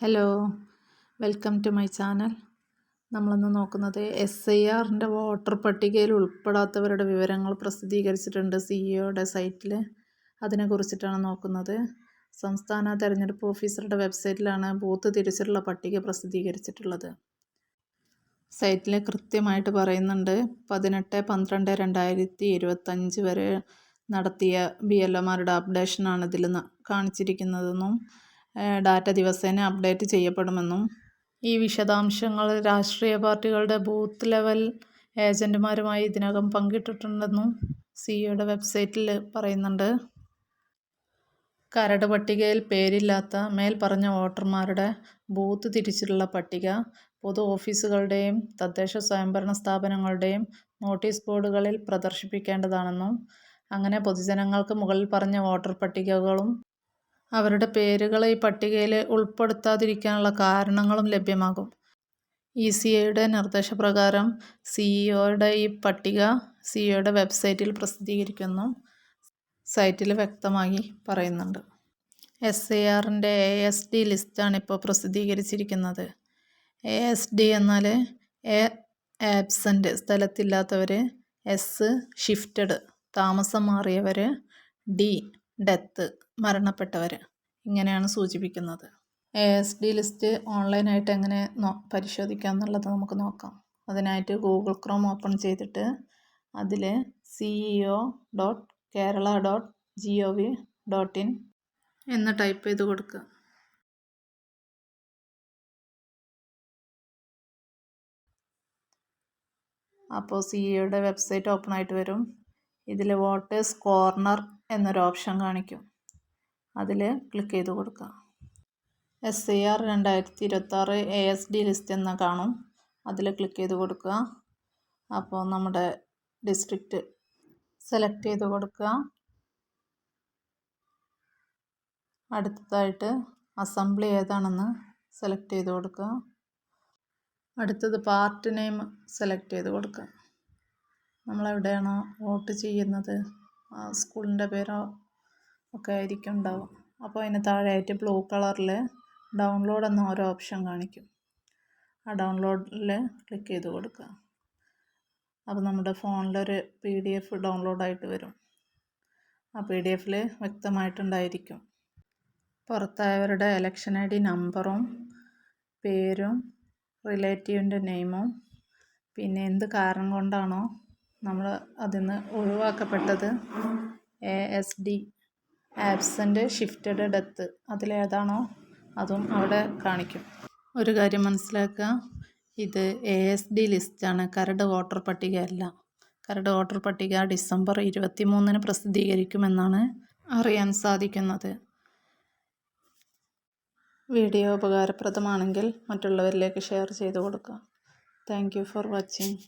Hello welcome to my channel നമ്മളിന്ന് നോക്കുന്നത് S I ആറിന്റെ വോട്ടർ പട്ടികയിൽ ഉൾപ്പെടാത്തവരുടെ വിവരങ്ങൾ പ്രസിദ്ധീകരിച്ചിട്ടുണ്ട് സി ഇഒയുടെ സൈറ്റിൽ അതിനെക്കുറിച്ചിട്ടാണ് നോക്കുന്നത്. സംസ്ഥാന തെരഞ്ഞെടുപ്പ് ഓഫീസറുടെ വെബ്സൈറ്റിലാണ് ബൂത്ത് തിരിച്ചിട്ടുള്ള പട്ടിക പ്രസിദ്ധീകരിച്ചിട്ടുള്ളത്. സൈറ്റിൽ കൃത്യമായിട്ട് പറയുന്നുണ്ട് പതിനെട്ട് പന്ത്രണ്ട് രണ്ടായിരത്തി ഇരുപത്തഞ്ച് വരെ നടത്തിയ ബി എൽ ഒമാരുടെ അപ്ഡേഷനാണ് ഇതിൽ കാണിച്ചിരിക്കുന്നതെന്നും ഡാറ്റ ദിവസേന അപ്ഡേറ്റ് ചെയ്യപ്പെടുമെന്നും ഈ വിശദാംശങ്ങൾ രാഷ്ട്രീയ പാർട്ടികളുടെ ബൂത്ത് ലെവൽ ഏജന്റുമാരുമായി ഇതിനകം പങ്കിട്ടിട്ടുണ്ടെന്നും സിഇഒയുടെ വെബ്സൈറ്റിൽ പറയുന്നുണ്ട്. കരട് പട്ടികയിൽ പേരില്ലാത്ത മേൽ പറഞ്ഞ വോട്ടർമാരുടെ ബൂത്ത് തിരിച്ചുള്ള പട്ടിക പൊതു ഓഫീസുകളുടെയും തദ്ദേശ സ്വയംഭരണ സ്ഥാപനങ്ങളുടെയും നോട്ടീസ് ബോർഡുകളിൽ പ്രദർശിപ്പിക്കേണ്ടതാണെന്നും അങ്ങനെ പൊതുജനങ്ങൾക്ക് മുകളിൽ പറഞ്ഞ വോട്ടർ പട്ടികകളും അവരുടെ പേരുകളെ ഈ പട്ടികയിൽ ഉൾപ്പെടുത്താതിരിക്കാനുള്ള കാരണങ്ങളും ലഭ്യമാകും. ഇ സി ഐയുടെ നിർദ്ദേശപ്രകാരം സിഇഒയുടെ ഈ പട്ടിക സിഇഒയുടെ വെബ്സൈറ്റിൽ പ്രസിദ്ധീകരിക്കുന്നു. സൈറ്റിൽ വ്യക്തമായി പറയുന്നുണ്ട്. എസ് എ ആറിന്റെ എ എസ് ഡി ലിസ്റ്റാണ് ഇപ്പോൾ പ്രസിദ്ധീകരിച്ചിരിക്കുന്നത്. എ എസ് ഡി എന്നാൽ എ ആബ്സെന്റ് സ്ഥലത്തില്ലാത്തവർ എസ് ഷിഫ്റ്റഡ് താമസം മാറിയവർ ഡി ഡെത്ത് മരണപ്പെട്ടവർ ഇങ്ങനെയാണ് സൂചിപ്പിക്കുന്നത്. എ എസ് ഡി ലിസ്റ്റ് ഓൺലൈനായിട്ട് എങ്ങനെ നോ പരിശോധിക്കാം എന്നുള്ളത് നമുക്ക് നോക്കാം. അതിനായിട്ട് ഗൂഗിൾ ക്രോം ഓപ്പൺ ചെയ്തിട്ട് അതിൽ CEO dot Kerala dot G O V dot in എന്ന് ടൈപ്പ് ചെയ്ത് കൊടുക്കുക. അപ്പോൾ സിഇഒയുടെ വെബ്സൈറ്റ് ഓപ്പൺ ആയിട്ട് വരും. ഇതിൽ വോട്ടേഴ്സ് കോർണർ എന്നൊരു ഓപ്ഷൻ കാണിക്കും. അതിൽ ക്ലിക്ക് ചെയ്ത് കൊടുക്കുക എസ് ഐ ആർ രണ്ടായിരത്തി ഇരുപത്താറ് എ എസ് ഡി ലിസ്റ്റ് എന്ന് കാണും. അതിൽ ക്ലിക്ക് ചെയ്ത് കൊടുക്കുക അപ്പോൾ നമ്മുടെ ഡിസ്ട്രിക്റ്റ് സെലക്ട് ചെയ്ത് കൊടുക്കുക അടുത്തതായിട്ട് അസംബ്ലി ഏതാണെന്ന് സെലക്ട് ചെയ്ത് കൊടുക്കുക അടുത്തത് പാർട്ട് നെയിം സെലക്ട് ചെയ്ത് കൊടുക്കുക നമ്മളെവിടെയാണോ വോട്ട് ചെയ്യുന്നത് ആ സ്കൂളിന്റെ പേരോ ഒക്കെ ആയിരിക്കും ഉണ്ടാവുക അപ്പോൾ അതിന് താഴെയായിട്ട് ബ്ലൂ കളറിൽ ഡൗൺലോഡ് എന്ന ഓരോ ഓപ്ഷൻ കാണിക്കും. ആ ഡൗൺലോഡിൽ ക്ലിക്ക് ചെയ്ത് കൊടുക്കുക. അപ്പോൾ നമ്മുടെ ഫോണിലൊരു പി ഡി എഫ് ഡൗൺലോഡായിട്ട് വരും. ആ പി ഡി എഫിൽ വ്യക്തമായിട്ടുണ്ടായിരിക്കും. പുറത്തായവരുടെ എലക്ഷൻ ഐ ഡി നമ്പറും പേരും റിലേറ്റീവിന്റെ നെയിമും പിന്നെ എന്ത് കാരണം കൊണ്ടാണോ നമ്മൾ അതിൽ നിന്ന് ഒഴിവാക്കപ്പെട്ടത് A S D absent shifted death അതിലേതാണോ അതും അവിടെ കാണിക്കും. ഒരു കാര്യം മനസ്സിലാക്കുക. ഇത് എ എസ് ഡി ലിസ്റ്റാണ് കരട് വോട്ടർ പട്ടികയല്ല കരട് വോട്ടർ പട്ടിക ഡിസംബർ ഇരുപത്തി മൂന്നിന് പ്രസിദ്ധീകരിക്കുമെന്നാണ് അറിയാൻ സാധിക്കുന്നത്. വീഡിയോ ഉപകാരപ്രദമാണെങ്കിൽ മറ്റുള്ളവരിലേക്ക് ഷെയർ ചെയ്ത് കൊടുക്കുക. Thank you for watching.